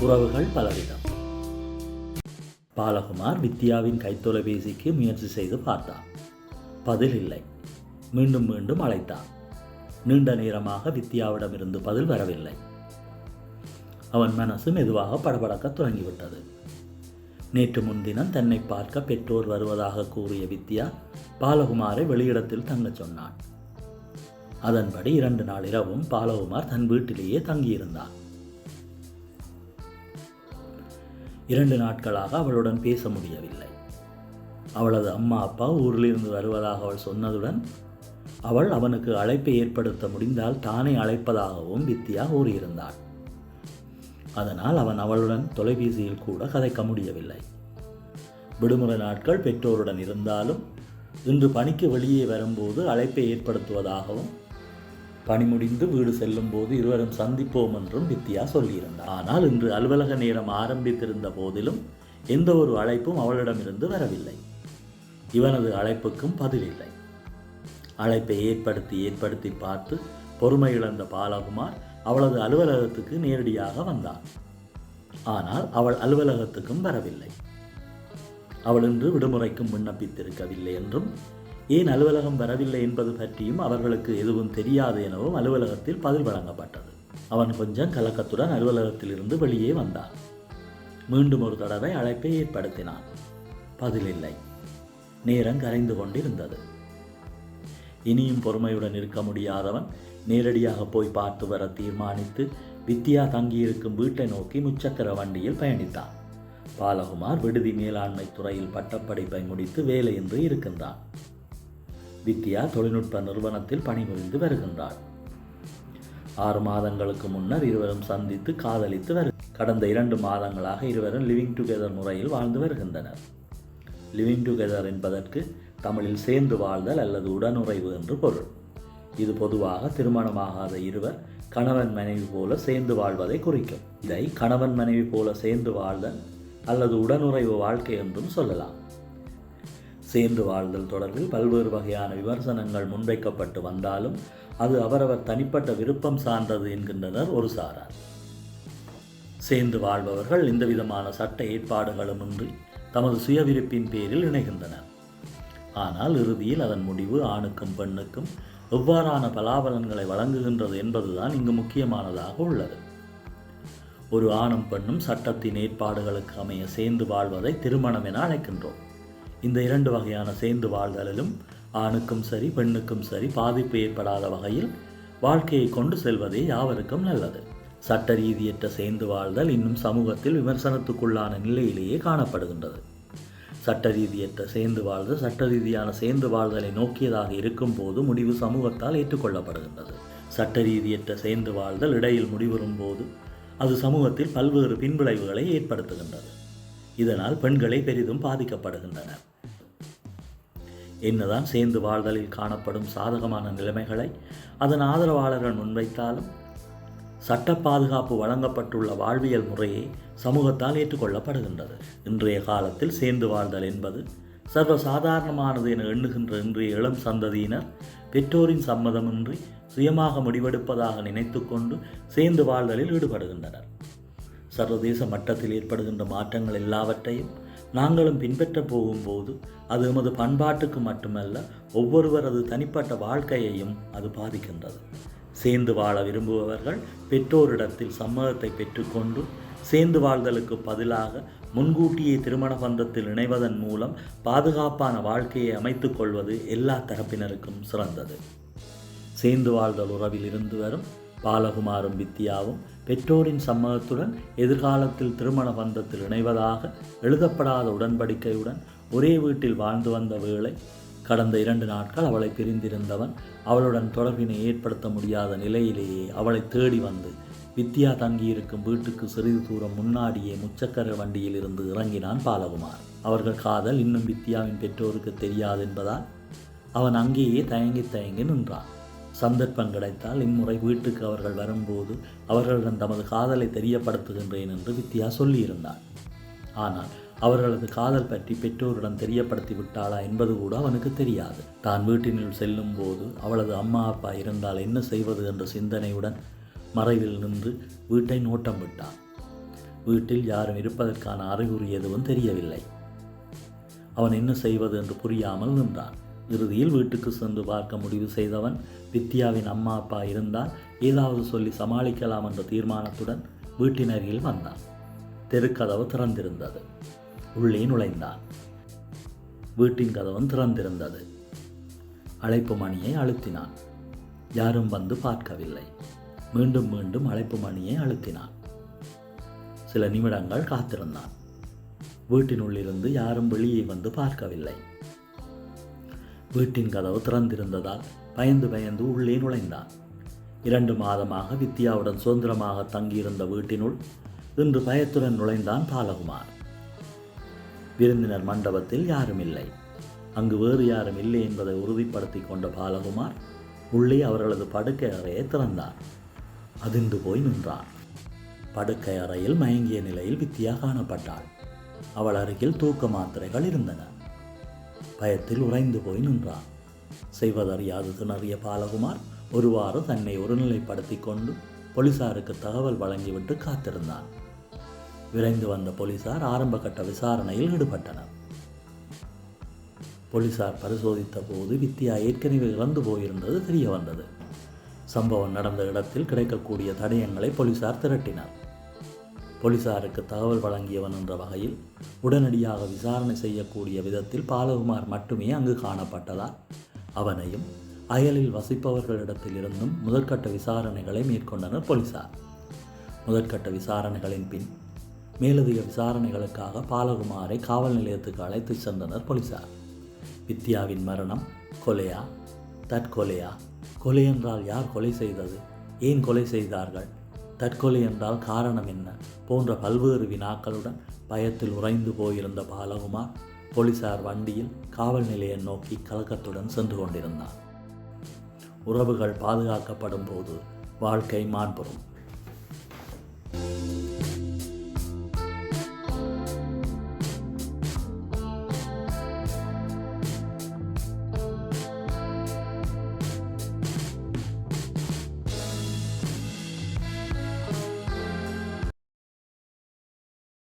உறவுகள் பலவிதம். பாலகுமார் வித்யாவின் கைத்தொலைபேசிக்கு முயற்சி செய்து பார்த்தார் பதில் இல்லை. மீண்டும் மீண்டும் அழைத்தான். நீண்ட நேரமாக வித்யாவிடமிருந்து பதில் வரவில்லை. அவன் மனசு மெதுவாக படபடக்க தொடங்கிவிட்டது. நேற்று முன்தினம் தன்னை பார்க்க பெற்றோர் வருவதாக கூறிய வித்யா பாலகுமாரை வெளியிடத்தில் தங்கச் சொன்னான். அதன்படி இரண்டு நாள் இரவும் பாலகுமார் தன் வீட்டிலேயே தங்கியிருந்தான். இரண்டு நாட்களாக அவளுடன் பேச முடியவில்லை. அவளது அம்மா அப்பா ஊரிலிருந்து வருவதாக அவள் சொன்னதுடன் அவள் அவனுக்கு அழைப்பை ஏற்படுத்த முடிந்தால் தானே அழைப்பதாகவும் வித்யா கூறியிருந்தாள். அதனால் அவன் அவளுடன் தொலைபேசியில் கூட கதைக்க முடியவில்லை. விடுமுறை நாட்கள் பெற்றோருடன் இருந்தாலும் இன்று பணிக்கு வெளியே வரும்போது அழைப்பை ஏற்படுத்துவதாகவும் பணி முடிந்து வீடு செல்லும் போது இருவரும் சந்திப்போம் என்றும் வித்யா சொல்லியிருந்தார். ஆனால் இன்று அலுவலக நேரம் ஆரம்பித்திருந்த போதிலும் எந்த ஒரு அழைப்பும் அவளிடமிருந்து வரவில்லை. இவனது அழைப்புக்கும் பதிலில்லை. அழைப்பை ஏற்படுத்தி ஏற்படுத்தி பார்த்து பொறுமை இழந்த பாலகுமார் அவளது அலுவலகத்துக்கு நேரடியாக வந்தான் ஆனால் அவள் அலுவலகத்துக்கும் வரவில்லை. அவள் இன்று விடுமுறைக்கும் விண்ணப்பித்திருக்கவில்லை என்றும் ஏன் அலுவலகம் வரவில்லை என்பது பற்றியும் அவர்களுக்கு எதுவும் தெரியாது எனவும் அலுவலகத்தில் பதில் வழங்கப்பட்டது. அவன் கொஞ்சம் கலக்கத்துடன் அலுவலகத்திலிருந்து வெளியே வந்தான். மீண்டும் ஒரு தடவை அழைப்பை ஏற்படுத்தினான். பதில் இல்லை நேரம் கரைந்து கொண்டிருந்தது. இனியும் பொறுமையுடன் இருக்க முடியாதவன் நேரடியாக போய் பார்த்து வர தீர்மானித்து வித்யா தங்கியிருக்கும் வீட்டை நோக்கி முச்சக்கர வண்டியில் பயணித்தான். பாலகுமார் விடுதி மேலாண்மை துறையில் பட்டப்படிப்பை முடித்து வேலையின்றி இருக்கின்றான். வித்யா தொழில்நுட்ப நிறுவனத்தில் பணிபுரிந்து வருகின்றார் ஆறு மாதங்களுக்கு முன்னர் இருவரும் சந்தித்து காதலித்து வரு கடந்த இரண்டு மாதங்களாக இருவரும் லிவிங் டுகெதர் முறையில் வாழ்ந்து வருகின்றனர். லிவிங் டுகெதர் என்பதற்கு தமிழில் சேர்ந்து வாழ்தல் அல்லது உடனுறைவு என்று பொருள். இது பொதுவாக திருமணமாகாத இருவர் கணவன் மனைவி போல சேர்ந்து வாழ்வதை குறிக்கும். இதை கணவன் மனைவி போல சேர்ந்து வாழ்தல் அல்லது உடனுறைவு வாழ்க்கை என்றும் சொல்லலாம். சேர்ந்து வாழ்தல் தொடர்பில் பல்வேறு வகையான விமர்சனங்கள் முன்வைக்கப்பட்டு வந்தாலும் அது அவரவர் தனிப்பட்ட விருப்பம் சார்ந்தது என்கின்றனர் ஒரு சாரார். சேர்ந்து வாழ்பவர்கள் இந்த விதமான சட்ட ஏற்பாடுகளுமின்றி தமது சுயவிருப்பின் பேரில் இணைகின்றனர். ஆனால் இறுதியில் அதன் முடிவு ஆணுக்கும் பெண்ணுக்கும் எவ்வாறான பலாபலன்களை வழங்குகின்றது என்பதுதான் இங்கு முக்கியமானதாக உள்ளது. ஒரு ஆணும் பெண்ணும் சட்டத்தின் ஏற்பாடுகளுக்கு அமைய சேர்ந்து வாழ்வதை திருமணம் என அழைக்கின்றோம். இந்த இரண்டு வகையான சேர்ந்து வாழ்தலிலும் ஆணுக்கும் சரி பெண்ணுக்கும் சரி பாதிப்பு ஏற்படாத வகையில் வாழ்க்கையை கொண்டு செல்வதே யாவருக்கும் நல்லது. சட்ட ரீதியற்ற சேர்ந்து வாழ்தல் இன்னும் சமூகத்தில் விமர்சனத்துக்குள்ளான நிலையிலேயே காணப்படுகின்றது. சட்ட ரீதியற்ற சேர்ந்து வாழ்தல் சட்ட ரீதியான சேர்ந்து வாழ்தலை நோக்கியதாக இருக்கும் போது முடிவு சமூகத்தால் ஏற்றுக்கொள்ளப்படுகின்றது. சட்ட ரீதியற்ற சேர்ந்து வாழ்தல் இடையில் முடிவரும் போது அது சமூகத்தில் பல்வேறு பின்விளைவுகளை ஏற்படுத்துகின்றது. இதனால் பெண்களை பெரிதும் பாதிக்கப்படுகின்றனர் என்னதான் சேர்ந்து வாழ்தலில் காணப்படும் சாதகமான நிலைமைகளை அதன் ஆதரவாளர்கள் முன்வைத்தாலும் சட்ட பாதுகாப்பு வழங்கப்பட்டுள்ள வாழ்வியல் முறையே சமூகத்தால் ஏற்றுக்கொள்ளப்படுகின்றது. இன்றைய காலத்தில் சேர்ந்து வாழ்தல் என்பது சர்வசாதாரணமானது என எண்ணுகின்ற இன்றைய இளம் சந்ததியினர் பெற்றோரின் சம்மதமின்றி சுயமாக முடிவெடுப்பதாக நினைத்து கொண்டு சேர்ந்து வாழ்தலில் ஈடுபடுகின்றனர். சர்வதேச மட்டத்தில் ஏற்படுகின்ற மாற்றங்கள் எல்லாவற்றையும் நாங்களும் பின்பற்ற போகும்போது அது எமது பண்பாட்டுக்கு மட்டுமல்ல ஒவ்வொருவரது தனிப்பட்ட வாழ்க்கையையும் அது பாதிக்கின்றது. சேர்ந்து வாழ விரும்புபவர்கள் பெற்றோரிடத்தில் சம்மதத்தை பெற்றுக்கொண்டு சேர்ந்து வாழ்தலுக்கு பதிலாக முன்கூட்டியே திருமண பந்தத்தில் இணைவதன் மூலம் பாதுகாப்பான வாழ்க்கையை அமைத்துக் கொள்வது எல்லா தரப்பினருக்கும் சிறந்தது. சேர்ந்து வாழ்தல் உறவில் இருந்து வரும் பாலகுமாரும் வித்யாவும் பெற்றோரின் சம்மதத்துடன் எதிர்காலத்தில் திருமண பந்தத்தில் இணைவதாக எழுதப்படாத உடன்படிக்கையுடன் ஒரே வீட்டில் வாழ்ந்து வந்த வேளை கடந்த இரண்டு நாட்கள் அவளை பிரிந்திருந்தவன் அவளுடன் தொடர்பினை ஏற்படுத்த முடியாத நிலையிலேயே அவளை தேடி வந்து வித்யா தங்கியிருக்கும் வீட்டுக்கு சிறிது தூரம் முன்னாடியே முச்சக்கர வண்டியில் இருந்து இறங்கினான் பாலகுமார். அவர்கள் காதல் இன்னும் வித்யாவின் பெற்றோருக்கு தெரியாது என்பதால் அவன் அங்கேயே தயங்கி தயங்கி நின்றான். சந்தர்ப்பம் கிடைத்தால் இம்முறை வீட்டுக்கு அவர்கள் வரும்போது அவர்களிடம் தமது காதலை தெரியப்படுத்துகின்றேன் என்று வித்யா சொல்லியிருந்தான் ஆனால் அவர்களது காதல் பற்றி பெற்றோரிடம் தெரியப்படுத்தி விட்டாளா என்பது கூட அவனுக்கு தெரியாது. தான் வீட்டினுள் செல்லும் போது அவளது அம்மா அப்பா இருந்தால் என்ன செய்வது என்ற சிந்தனையுடன் மறைவில் நின்று வீட்டை நோட்டம் விட்டான். வீட்டில் யாரும் இருப்பதற்கான அறிகுறி எதுவும் தெரியவில்லை. அவன் என்ன செய்வது என்று புரியாமல் நின்றான். இறுதியில் வீட்டுக்கு சென்று பார்க்க முடிவு செய்தவன் வித்யாவின் அம்மா அப்பா இருந்தால் ஏதாவது சொல்லி சமாளிக்கலாம் என்ற தீர்மானத்துடன் வீட்டின் அருகில் வந்தான். தெருக்கதவு திறந்திருந்தது. உள்ளே நுழைந்தான். வீட்டின் கதவும் திறந்திருந்தது. அழைப்பு மணியை அழுத்தினான். யாரும் வந்து பார்க்கவில்லை. மீண்டும் மீண்டும் அழைப்பு மணியை அழுத்தினான். சில நிமிடங்கள் காத்திருந்தான். வீட்டினுள்ளிருந்து யாரும் வெளியே வந்து பார்க்கவில்லை. வீட்டின் கதவு திறந்திருந்ததால் பயந்து பயந்து உள்ளே நுழைந்தான். இரண்டு மாதமாக வித்யாவுடன் சுதந்திரமாக தங்கியிருந்த வீட்டினுள் இன்று பயத்துடன் நுழைந்தான் பாலகுமார். விருந்தினர் மண்டபத்தில் யாரும் இல்லை அங்கு வேறு யாரும் இல்லை என்பதை உறுதிப்படுத்தி கொண்ட பாலகுமார் உள்ளே அவர்களது படுக்கை அறையை திறந்தார் அதிர்ந்து போய் நின்றான். படுக்கை அறையில் மயங்கிய நிலையில் வித்தியா காணப்பட்டாள். அவள் அருகில் தூக்க மாத்திரைகள் இருந்தன. பயத்தில் உறைந்து போய் நின்றான். செய்வதறியாது திணறிய பாலகுமார் ஒருவாறு தன்னை ஒருநிலைப்படுத்தி கொண்டு போலீசாருக்கு தகவல் வழங்கிவிட்டு காத்திருந்தான். விரைந்து வந்த போலீசார் ஆரம்ப கட்ட விசாரணையில் ஈடுபட்டனர். போலீசார் பரிசோதித்த போது வித்யா ஏற்கனவே இறந்து போயிருந்தது தெரிய வந்தது சம்பவம் நடந்த இடத்தில் கிடைக்கக்கூடிய தடயங்களை போலீசார் திரட்டினர். போலீசாருக்கு தகவல் வழங்கியவன் என்ற வகையில் உடனடியாக விசாரணை செய்யக்கூடிய விதத்தில் பாலகுமார் மட்டுமே அங்கு காணப்பட்டதால் அவனையும் அயலில் வசிப்பவர்களிடத்திலிருந்தும் முதற்கட்ட விசாரணைகளை மேற்கொண்டனர் போலீசார். முதற்கட்ட விசாரணைகளின் பின் மேலதிக விசாரணைகளுக்காக பாலகுமாரை காவல் நிலையத்துக்கு அழைத்து சென்றனர் போலீசார். வித்யாவின் மரணம் கொலையா? தற்கொலையா? கொலை என்றால் யார் கொலை செய்தது? ஏன் கொலை செய்தார்கள்? தற்கொலை என்றால் காரணம் என்ன? போன்ற பல்வேறு வினாக்களுடன் பயத்தில் உறைந்து போயிருந்த பாலகுமார் போலீசார் வண்டியில் காவல் நிலையம் நோக்கி கலக்கத்துடன் சென்று கொண்டிருந்தார். உறவுகள் பாதுகாக்கப்படும் போது வாழ்க்கை மாண்புறும்.